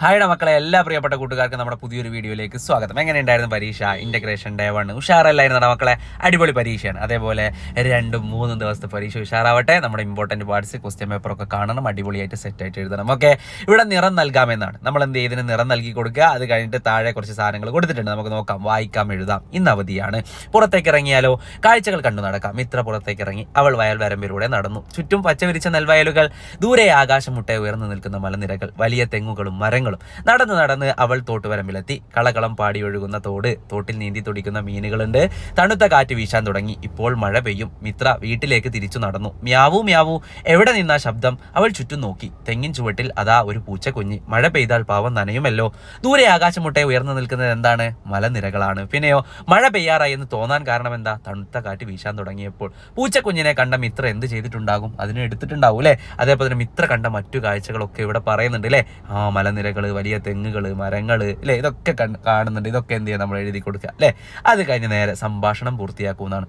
ഹായുടെ മക്കളെ എല്ലാ പ്രിയപ്പെട്ട കൂട്ടുകാർക്കും നമ്മുടെ പുതിയൊരു വീഡിയോയിലേക്ക് സ്വാഗതം. എങ്ങനെയുണ്ടായിരുന്നു പരീക്ഷ? ഇന്റഗ്രേഷൻ ഡേ വൺ ഉഷാറല്ലായിരുന്നു മക്കളെ? അടിപൊളി പരീക്ഷയാണ്. അതേപോലെ രണ്ടും മൂന്നും ദിവസത്തെ പരീക്ഷ ഉഷാറാവട്ടെ. നമ്മുടെ ഇമ്പോർട്ടന്റ് പാർട്സ് ക്വസ്റ്റ്യൻ പേപ്പറൊക്കെ കാണണം അടിപൊളിയായിട്ട് സെറ്റ് ആയിട്ട് എഴുതണം. ഓക്കെ? ഇവിടെ നിറം നൽകാമെന്നാണ്. നമ്മൾ എന്ത് ചെയ്തതിന് നിറം നൽകി കൊടുക്കുക. അത് കഴിഞ്ഞിട്ട് താഴെ കുറച്ച് സാധനങ്ങൾ കൊടുത്തിട്ടുണ്ട്. നമുക്ക് നോക്കാം. വായിക്കാം എഴുതാം. ഇന്ന് അവധിയാണ്. പുറത്തേക്ക് ഇറങ്ങിയാലോ? കാഴ്ചകൾ കണ്ടു നടക്കാം. ഇത്ര പുറത്തേക്ക് ഇറങ്ങി അവൾ വയൽ വരമ്പിലൂടെ നടന്നു. ചുറ്റും പച്ചവിരിച്ച നെൽവയലുകൾ ദൂരെ ആകാശം മുട്ടയെ ഉയർന്നു നിൽക്കുന്ന മലനിരകൾ വലിയ തെങ്ങുകളും മരങ്ങളും നടന്ന് നടന്ന് അവൾ തോട്ടുവരമ്പിലെത്തി കളകളം പാടി ഒഴുകുന്ന തോട് തോട്ടിൽ നീന്തി തുടിക്കുന്ന മീനുകളുണ്ട്. തണുത്ത കാറ്റ് വീശാൻ തുടങ്ങി. ഇപ്പോൾ മഴ പെയ്യും. മിത്ര വീട്ടിലേക്ക് തിരിച്ചു നടന്നു. മ്യാവൂ മ്യാവൂ. എവിടെ നിന്നാ ശബ്ദം? അവൾ ചുറ്റും നോക്കി. തെങ്ങിൻ ചുവട്ടിൽ അതാ ഒരു പൂച്ച കുഞ്ഞി മഴ പെയ്താൽ പാവം നനയുമല്ലോ. ദൂരെ ആകാശമുട്ടെ ഉയർന്നു നിൽക്കുന്നത് എന്താണ്? മലനിരകളാണ്. പിന്നെയോ മഴ പെയ്യാറായി എന്ന് തോന്നാൻ കാരണം എന്താ തണുത്ത കാറ്റ് വീശാൻ തുടങ്ങിയപ്പോൾ. പൂച്ചക്കുഞ്ഞിനെ കണ്ട മിത്ര എന്ത് ചെയ്തിട്ടുണ്ടാകും? അതിനെ എടുത്തിട്ടുണ്ടാവും അല്ലേ അതേപോലെ തന്നെ മിത്ര കണ്ട മറ്റു കാഴ്ചകളൊക്കെ ഇവിടെ പറയുന്നുണ്ട് അല്ലേ ആ മലനിരകൾ വലിയ തെങ്ങുകൾ മരങ്ങൾ അല്ലേ ഇതൊക്കെ കാണുന്നുണ്ട്. ഇതൊക്കെ എന്ത് ചെയ്യാം? നമ്മൾ എഴുതി കൊടുക്കുക അല്ലേ? അത് കഴിഞ്ഞ് നേരെ സംഭാഷണം പൂർത്തിയാക്കുന്നതാണ്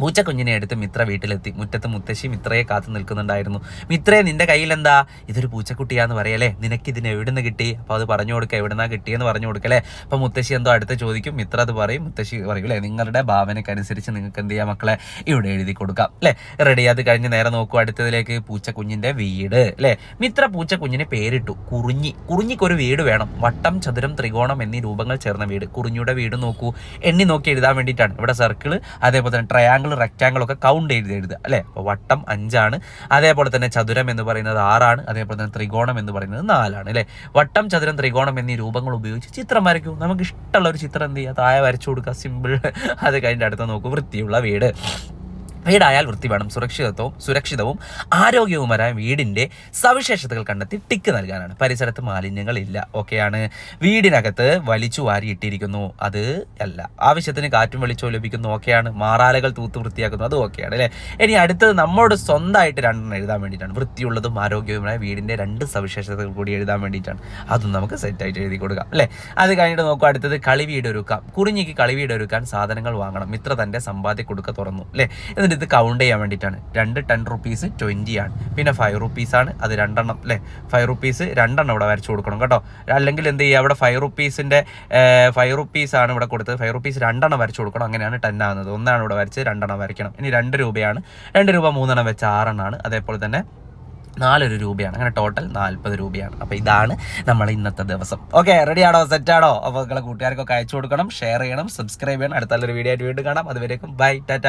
പൂച്ചക്കുഞ്ഞിനെ എടുത്ത് മിത്ര വീട്ടിലെത്തി. മുറ്റത്ത് മുത്തശ്ശി മിത്രയെ കാത്തു നിൽക്കുന്നുണ്ടായിരുന്നു. മിത്രയെ നിന്റെ കയ്യിലെന്താ? ഇതൊരു പൂച്ചക്കുട്ടിയാന്ന് പറയല്ലേ? നിനക്ക് ഇതിന് എവിടുന്ന് കിട്ടി? അപ്പോൾ അത് പറഞ്ഞു കൊടുക്കുക എവിടുന്നാ കിട്ടിയെന്ന് പറഞ്ഞു കൊടുക്കല്ലേ? അപ്പോൾ മുത്തശ്ശി എന്തോ അടുത്ത് ചോദിക്കും. മിത്ര അത് പറയും. മുത്തശ്ശി പറയും നിങ്ങളുടെ ഭാവനയ്ക്കനുസരിച്ച് നിങ്ങൾക്ക് എന്ത് ചെയ്യാം മക്കളെ? ഇവിടെ എഴുതി കൊടുക്കാം. അല്ലേ? റെഡി അത് കഴിഞ്ഞ് നേരെ നോക്കൂ അടുത്തതിലേക്ക് പൂച്ചക്കുഞ്ഞിന്റെ വീട്. അല്ലേ? മിത്ര പൂച്ചക്കുഞ്ഞിന് പേരിട്ടു. കുറിഞ്ഞി. കുറിഞ്ഞിക്കൊരു വീട് വേണം. വട്ടം ചതുരം ത്രികോണം എന്നീ രൂപങ്ങൾ ചേർന്ന വീട്. കുറിഞ്ഞിയുടെ വീട് നോക്കൂ. എണ്ണി നോക്കി എഴുതാൻ വേണ്ടിയിട്ടാണ്. ഇവിടെ സർക്കിൾ അതേപോലെ തന്നെ ട്രയാങ്കിൾ റെക്റ്റാങ്കിൾ ഒക്കെ കൗണ്ട് ചെയ്ത് എഴുതുക അല്ലേ? അപ്പോൾ വട്ടം അഞ്ചാണ്. അതേപോലെ തന്നെ ചതുരം എന്ന് പറയുന്നത് ആറാണ്. അതേപോലെ തന്നെ ത്രികോണം എന്ന് പറയുന്നത് നാലാണ് അല്ലേ? വട്ടം ചതുരം ത്രികോണം എന്നീ രൂപങ്ങൾ ഉപയോഗിച്ച് ചിത്രം വരയ്ക്കൂ. നമുക്ക് ഇഷ്ടമുള്ള ഒരു ചിത്രം എന്ത് ചെയ്യുക? താഴെ വരച്ചു കൊടുക്കുക. സിമ്പിൾ അത് കഴിഞ്ഞിട്ട് അടുത്ത് നോക്കൂ. വൃത്തിയുള്ള വീട്. വീടായാൽ വൃത്തി വേണം. സുരക്ഷിതത്വവും സുരക്ഷിതവും ആരോഗ്യവുമരായ വീടിന്റെ സവിശേഷതകൾ കണ്ടെത്തി ടിക്ക് നൽകാനാണ്. പരിസരത്ത് മാലിന്യങ്ങൾ ഇല്ല ഓക്കെയാണ് വീടിനകത്ത് വലിച്ചു വാരിയിട്ടിരിക്കുന്നു അത് അല്ല ആവശ്യത്തിന് കാറ്റും വെളിച്ചവും ലഭിക്കുന്നു. ഓക്കെയാണ് മാറാലകൾ തൂത്ത് വൃത്തിയാക്കുന്നു. അതും ഓക്കെയാണ് അല്ലേ? ഇനി അടുത്തത് നമ്മോട് സ്വന്തമായിട്ട് രണ്ടെണ്ണം എഴുതാൻ വേണ്ടിയിട്ടാണ്. വൃത്തിയുള്ളതും ആരോഗ്യവുമായ വീടിന്റെ രണ്ട് സവിശേഷതകൾ കൂടി എഴുതാൻ വേണ്ടിയിട്ടാണ്. അതും നമുക്ക് സെറ്റായിട്ട് എഴുതി കൊടുക്കാം അല്ലേ? അത് കഴിഞ്ഞിട്ട് നോക്കുക അടുത്തത് കളിവീടൊരുക്കാം. കുറിഞ്ഞിക്ക് കളിവീടൊരുക്കാൻ സാധനങ്ങൾ വാങ്ങണം. മിത്ര തന്റെ സമ്പാദ്യ കൊടുക്ക തുറന്നു അല്ലേ? എന്നിട്ട് ഇത് കൗണ്ട് ചെയ്യാൻ വേണ്ടിയിട്ടാണ്. രണ്ട് ടെൻ റുപ്പീസ് ട്വന്റി ആണ്. പിന്നെ ഫൈവ് റുപ്പീസ് ആണ്. അത് രണ്ടെണ്ണം അല്ലേ? ഫൈവ് റുപ്പീസ് രണ്ടെണ്ണം ഇവിടെ വരച്ചു കൊടുക്കണം കേട്ടോ. അല്ലെങ്കിൽ എന്ത് ചെയ്യുക അവിടെ ഫൈവ് റുപ്പീസിന്റെ ഫൈവ് റുപ്പീസ് ആണ് ഇവിടെ കൊടുത്തത്. ഫൈവ് റുപ്പീസ് രണ്ടെണ്ണം വരച്ചു കൊടുക്കണം. അങ്ങനെയാണ് ടെൻ ആകുന്നത് ഒന്നാണ് ഇവിടെ വരച്ച് രണ്ടെണ്ണം വരയ്ക്കണം. ഇനി രണ്ട് രൂപയാണ്. രണ്ട് രൂപ മൂന്നെണ്ണം വെച്ച് ആറെണ്ണമാണ് അതേപോലെ തന്നെ നാലൊരു രൂപയാണ്. അങ്ങനെ ടോട്ടൽ നാൽപ്പത് രൂപയാണ്. അപ്പോൾ ഇതാണ് നമ്മൾ ഇന്നത്തെ ദിവസം. ഓക്കെ റെഡി ആണോ? സെറ്റ് ആണോ? അപ്പോൾ നിങ്ങളെ കൂട്ടുകാർക്കൊക്കെ അയച്ചു കൊടുക്കണം ഷെയർ ചെയ്യണം സബ്സ്ക്രൈബ് ചെയ്യണം. അടുത്ത നല്ലൊരു വീഡിയോ ആയിട്ട് വീണ്ടും കാണാം. അതുവരേക്കും ബൈ ടാറ്റ